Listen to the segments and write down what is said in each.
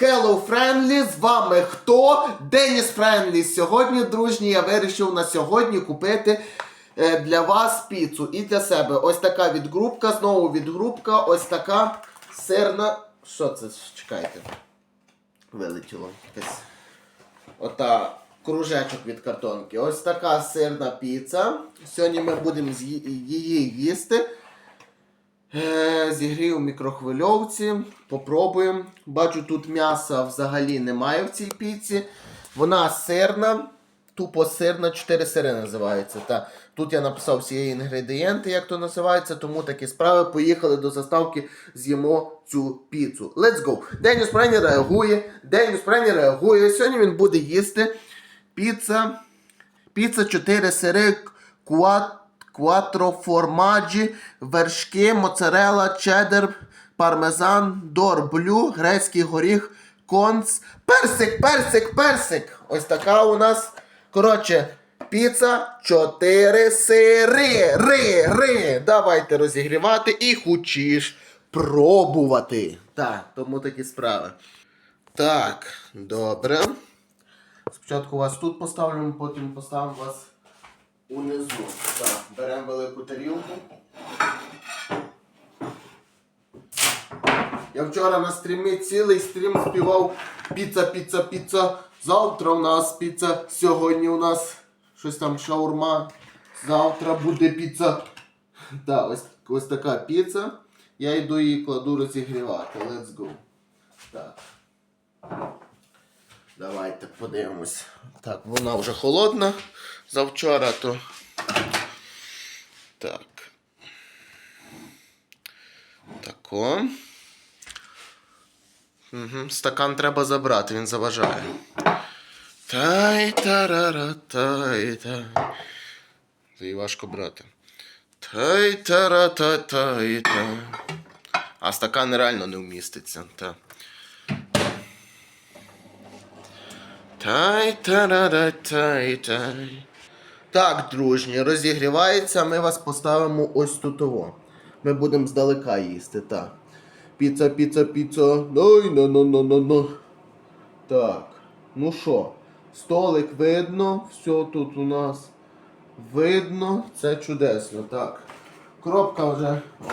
Hello Friendly, з вами хто? Деніс Френлі. Сьогодні, дружні, я вирішив на сьогодні купити е, для вас піцу і для себе. Ось така відгрупка, знову відгрупка, ось така сирна. Що це? Чекайте. Вилетіло якесь. Ота кружечок від картонки. Ось така сирна піца. Сьогодні ми будемо її їсти. Е, Зігрію мікрохвильовці, попробуємо. Бачу, тут м'яса взагалі немає в цій піці. Вона сирна, тупо сирна, 4 сири називається. Та. Тут я написав всі інгредієнти, як то називається, тому такі справи. Поїхали до заставки, з'їмо цю піцу. Let's go! Деніс Прені реагує. Деніс Прені реагує. Сьогодні він буде їсти піца. Піца 4 сири, куат, кватро формаджі, вершки, моцарела, чеддер, пармезан, дор, блю, грецький горіх, конц, персик, персик, персик. Ось така у нас. Коротше, піца 4 сири. Ри, ри. Давайте розігрівати і хочеш пробувати. Так, тому такі справи. Так, добре. Спочатку вас тут поставлю, потім поставимо вас унизу. Так, беремо велику тарілку. Я вчора на стрімі цілий стрім співав піца, піца, піца. Завтра у нас піца, сьогодні у нас щось там шаурма. Завтра буде піца. Так, ось, ось така піца. Я йду її кладу розігрівати. Let's go. Так. Давайте подивимось. Так, вона вже холодна завчора, то. Так. Тако. Угу. Стакан треба забрати, він заважає. тай тарара тай та Її важко брати. тай тара та тай та А стакан реально не вміститься. Та. Тай тарара тай тай. Так, дружні, розігрівається, ми вас поставимо ось тут. Ми будемо здалека їсти, так. Піца, піца, піца. Ой, на на на на на Так. Ну що, столик видно, все тут у нас видно, це чудесно. Так. Кропка вже о,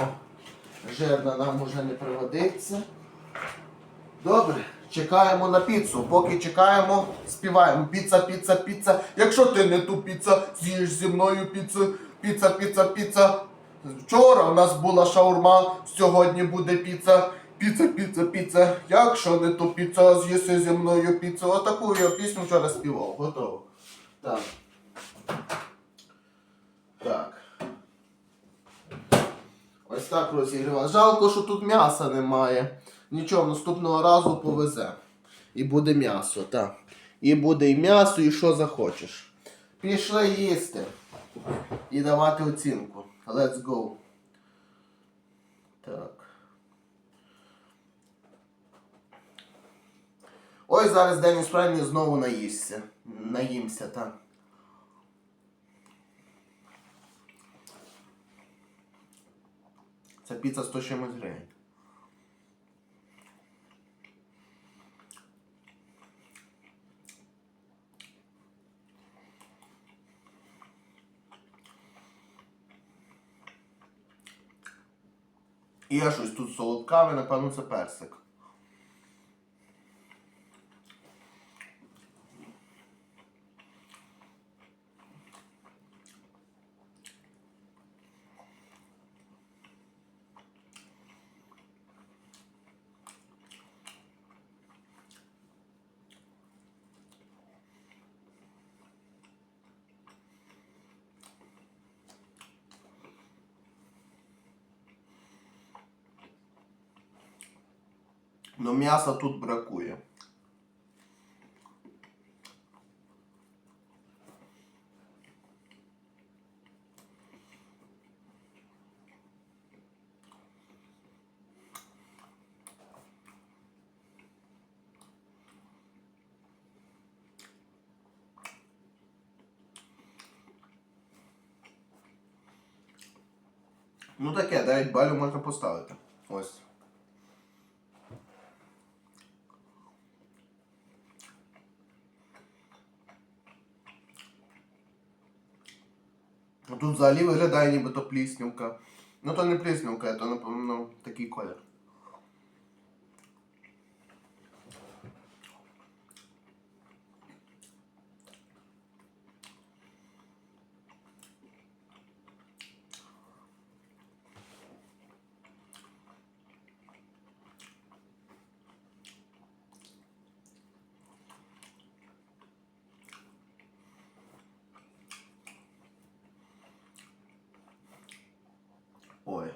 жирна нам вже не пригодиться. Добре, чекаємо на піцу. Поки чекаємо, співаємо. Піца, піца, піца. Якщо ти не ту піца, з'їж зі мною піцу. Піца, піца, піца. Вчора у нас була шаурма, сьогодні буде піца. Піца, піца, піца. Якщо не ту піца, з'їси зі мною піцу. Отаку я пісню вчора співав. Готово. Так. Так. Ось так розігрівав. Жалко, що тут м'яса немає. Нічого, наступного разу повезе. І буде м'ясо, так. І буде і м'ясо, і що захочеш. Пішли їсти. І давати оцінку. Let's go. Так. Ой, зараз Деніс Френні знову наїсться. Наїмся, так. Це піца 100 чимось гривень. Я щось тут з солодками, напевно, це персик. Но м'яса тут бракує. Ну таке, 9 балів можна поставити. Ось. А Тут взагалі виглядає нібито пліснявка. Ну то не пліснявка, то напевно такий колір. Ой.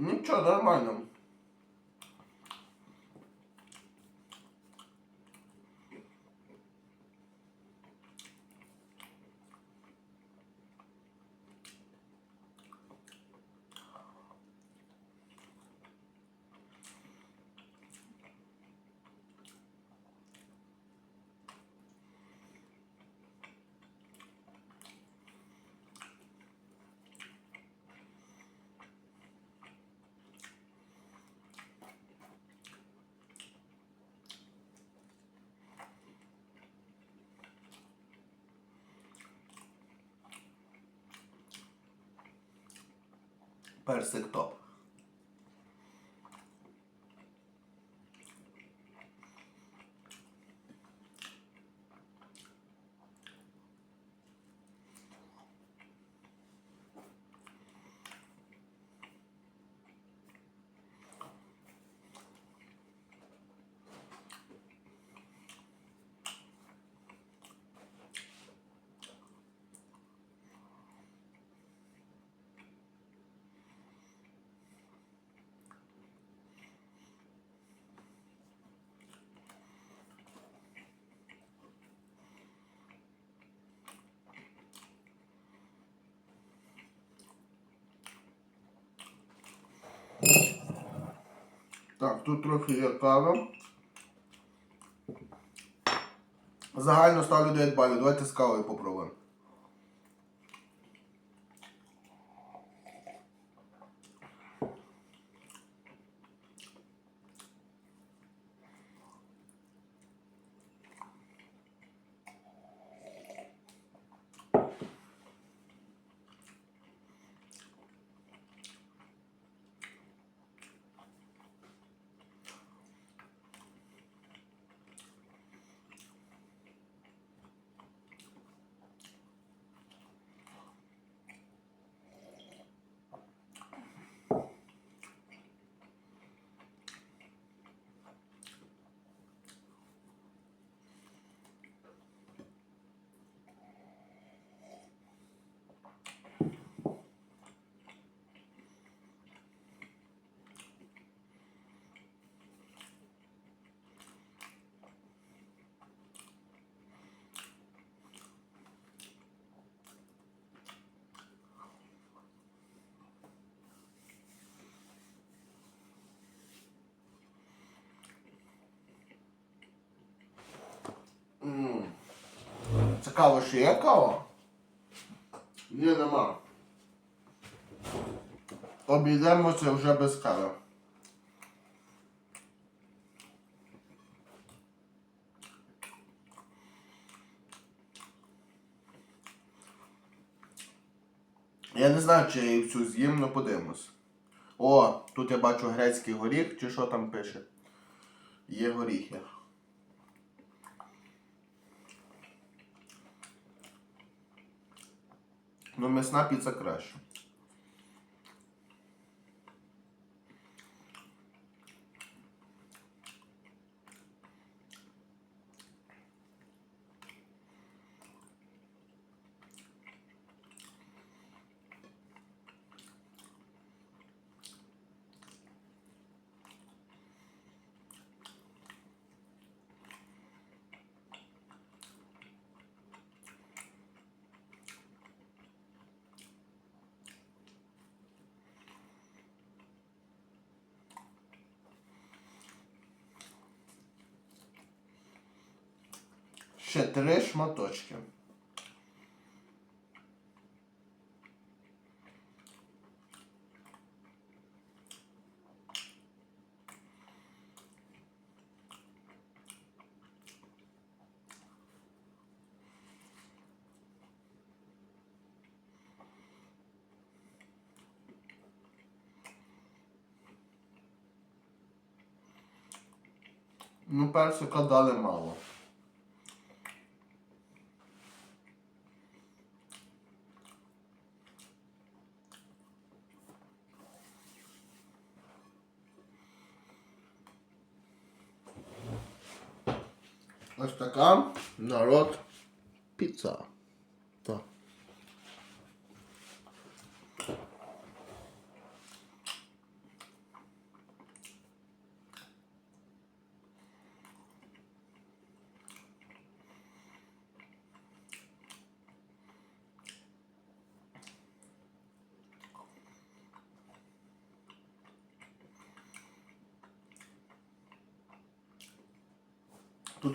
Нічого, нормально. Персик топ. Так, тут трохи є кава. Загально ставлю 9 балів. Давайте з кавою попробуємо. Цікаво, що є кава? Ні, нема. Обійдемося вже без кави. Я не знаю, чи я її всю з'їм, але подивимось. О, тут я бачу грецький горіх, чи що там пише. Є горіхи. Ну, м'ясна піца краще. Ще три шматочки. Ну, персика дали мало. Ось народ піца. Так.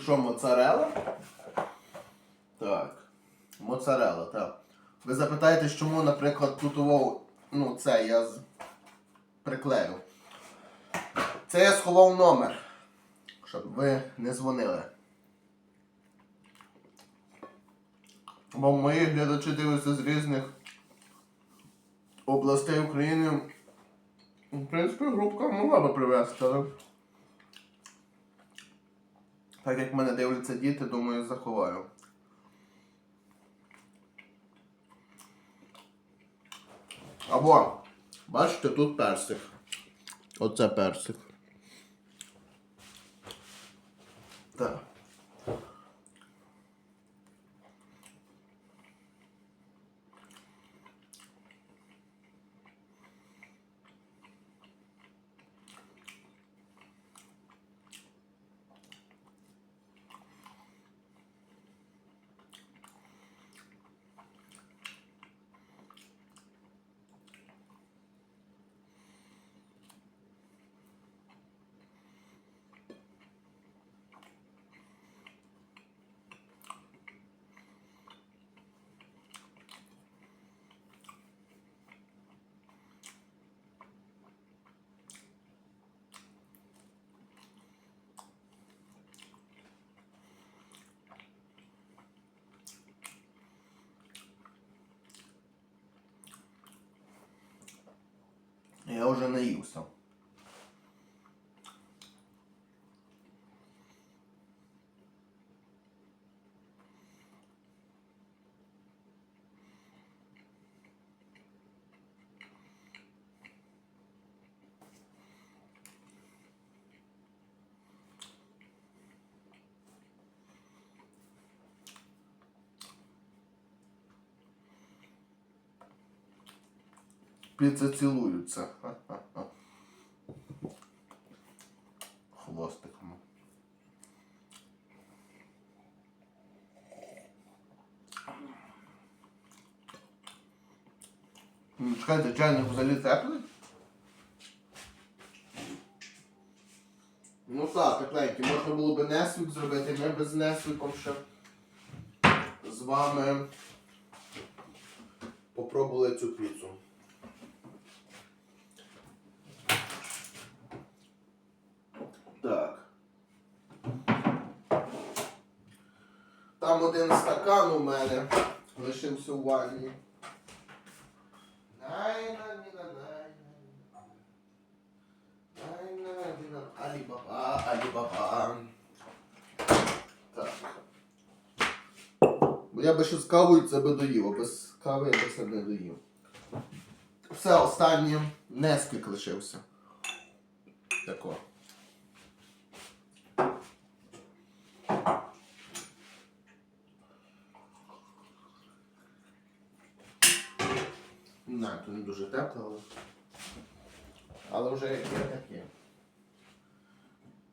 Тут що, моцарела? Так. Моцарела, так. Ви запитаєте, чому, наприклад, тут ну це я приклею. Це я сховав номер, щоб ви не дзвонили. Бо мої глядачі дивляться з різних областей України. В принципі, групка могла би привезти, але. Так як мене дивляться діти, думаю, заховаю. Або, бачите, тут персик. Оце персик. Так. Я вже наївся. Піца цілуються. Хвостиком. Чекайте, чайник взагалі теплий? Ну так, тепленький. Можна було б несвік зробити, ми без несвіком ще з вами попробували цю піцу. Так. Там один стакан у мене лишився у ванні. Алібаба, алібаба. Так. Бо я би ще з кавою це би доїв, а без кави я би це не доїв. Все, останнє нескік лишився. Тако. Не знаю, то. Але вже як є, так є.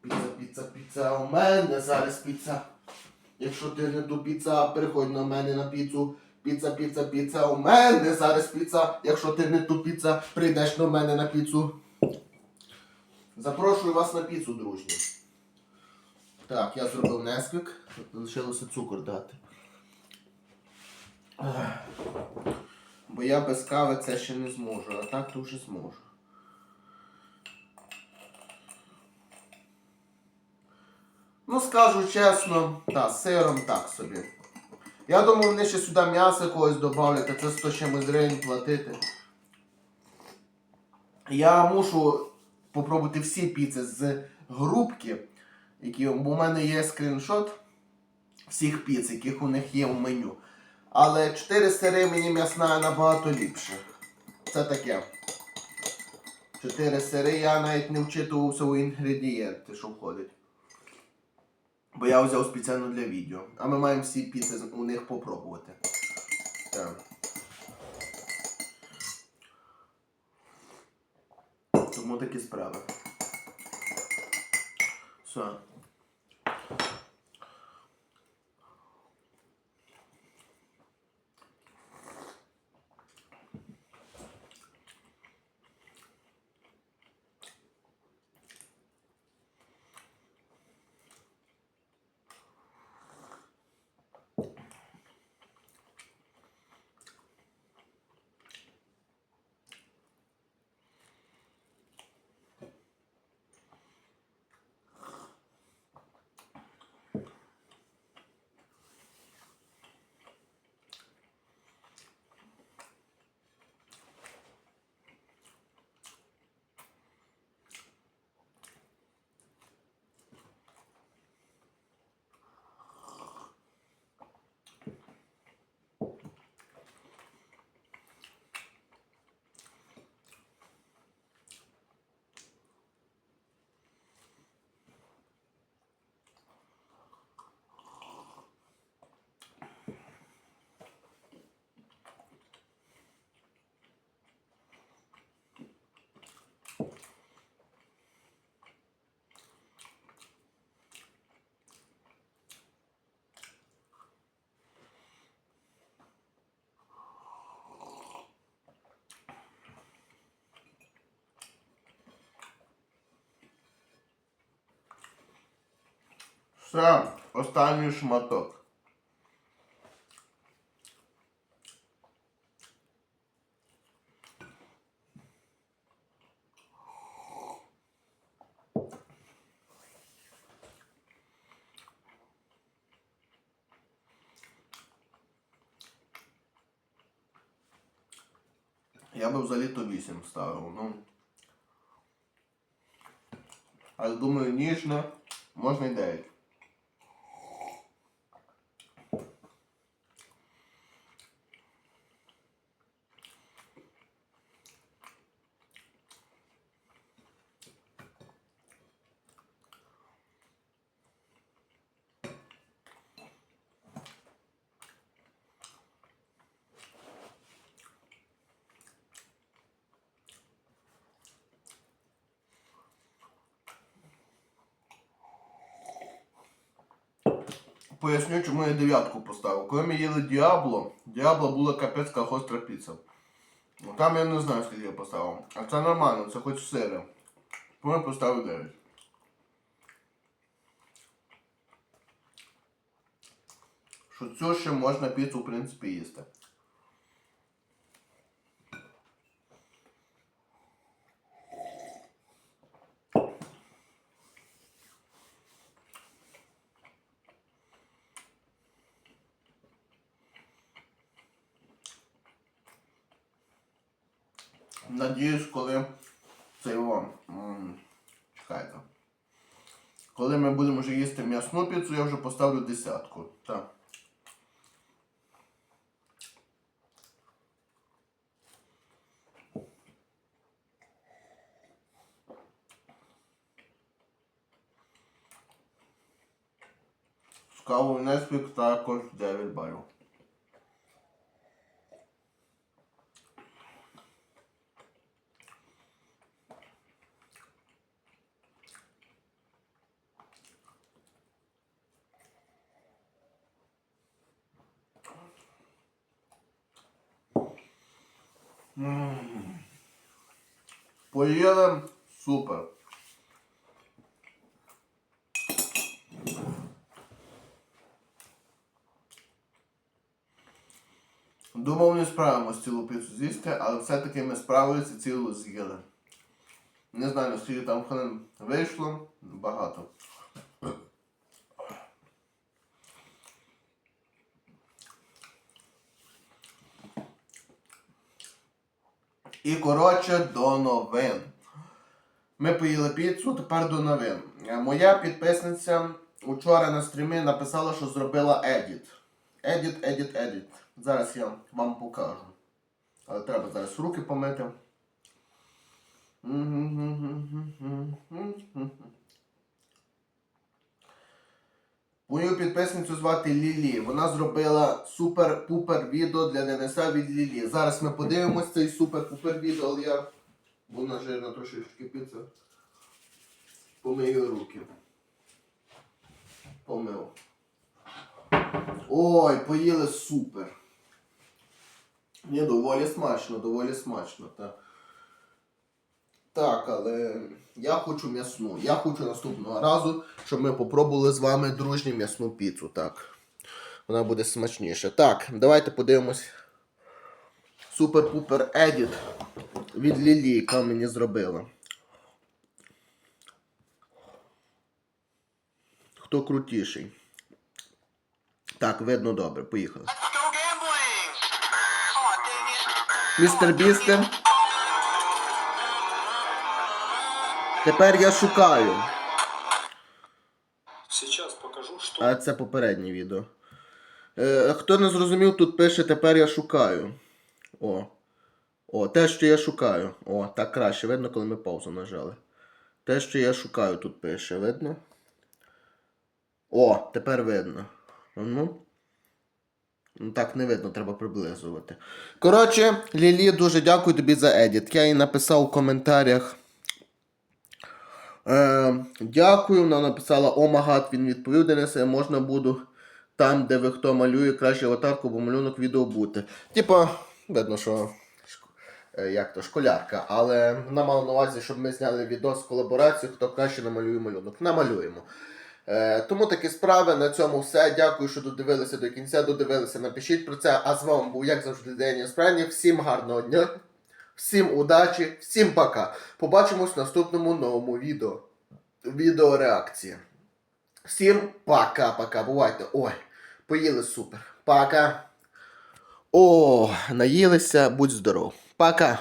Піца, піца, піца, у мене зараз піца. Якщо ти не до піца, приходь на мене на піцу. Піца, піца, піца, у мене зараз піца. Якщо ти не ту піца, прийдеш до мене на піцу. Запрошую вас на піцу, дружні. Так, я зробив несквік, лишилося цукор дати. Бо я без кави це ще не зможу, а так вже зможу. Ну, скажу чесно, та, сиром так собі. Я думаю, вони ще сюди м'ясо якогось додавлять, а це 100 чимось гривень платити. Я мушу попробувати всі піци з грубки, які, бо у мене є скріншот всіх піц, яких у них є в меню. Але 4 сири мені м'ясна набагато ліпше. Це таке. 4 сири я навіть не вчитувався у інгредієнти, що входить. Бо я взяв спеціально для відео. А ми маємо всі піци у них попробувати. Так. Тому такі справи. Все. Все, останній шматок. Я би взагалі то 8 ставив, ну. Але думаю, ніжно, можна й 9. Поясню, чому я дев'ятку поставив. Коли ми їли Діабло, Діабло була капецька гостра піца. Там я не знаю, скільки я поставив. А це нормально, це хоч сире. Тому я поставив 9. Що цю ще можна піцу, в принципі, їсти. Надіюсь, коли це його. Чекайте. Коли ми будемо вже їсти м'ясну піцу, я вже поставлю десятку. Так. З кавою також 9 балів. Поїли супер. Думав, не справимося цілу піцу з'їсти, але все-таки ми справилися цілу з'їли. Не знаю, скільки там хвилин вийшло, багато. І коротше до новин. Ми поїли піцу, тепер до новин. Е, Моя підписниця учора на стрімі написала, що зробила едіт. Едіт, едіт, едіт. Зараз я вам покажу. Але треба зараз руки помити. Мою підписницю звати Лілі. Вона зробила супер-пупер відео для Дениса від Лілі. Зараз ми подивимось цей супер-пупер відео, але я. Вона жирна трошечки піца. Помию руки. Помив. Ой, поїли супер. Ні, доволі смачно, доволі смачно, так. Так, але я хочу м'ясну. Я хочу наступного разу, щоб ми попробували з вами дружню м'ясну піцу. Так. Вона буде смачніша. Так, давайте подивимось. Супер-пупер едіт від Лілі, яка мені зробила. Хто крутіший? Так, видно добре, поїхали. Містер Бістер. Тепер я шукаю. Сейчас покажу, что... А це попереднє відео. Е, хто не зрозумів, тут пише тепер я шукаю. О. О, те, що я шукаю. О, так краще. Видно, коли ми паузу нажали. Те, що я шукаю, тут пише, видно? О, тепер видно. Ну. Ну так не видно, треба приблизувати. Коротше, Лілі, дуже дякую тобі за едіт. Я їй написав у коментарях. Е, дякую, вона написала Омагат, він відповів Денисе, можна буду там, де ви хто малює, краще аватарку, бо малюнок відео бути. Типа, видно, що е, як то, школярка, але вона мала на увазі, щоб ми зняли відео з колаборацією, хто краще намалює малюнок. Намалюємо. Е, тому такі справи. На цьому все. Дякую, що додивилися до кінця. Додивилися, напишіть про це. А з вами був, як завжди, Деніс Справні. Всім гарного дня, всім удачі, всім пока. Побачимось в наступному новому відео. Відеореакція. Всім пока-пока. Бувайте. Ой, поїли супер. Пока. О, наїлися, будь здоров. Пока.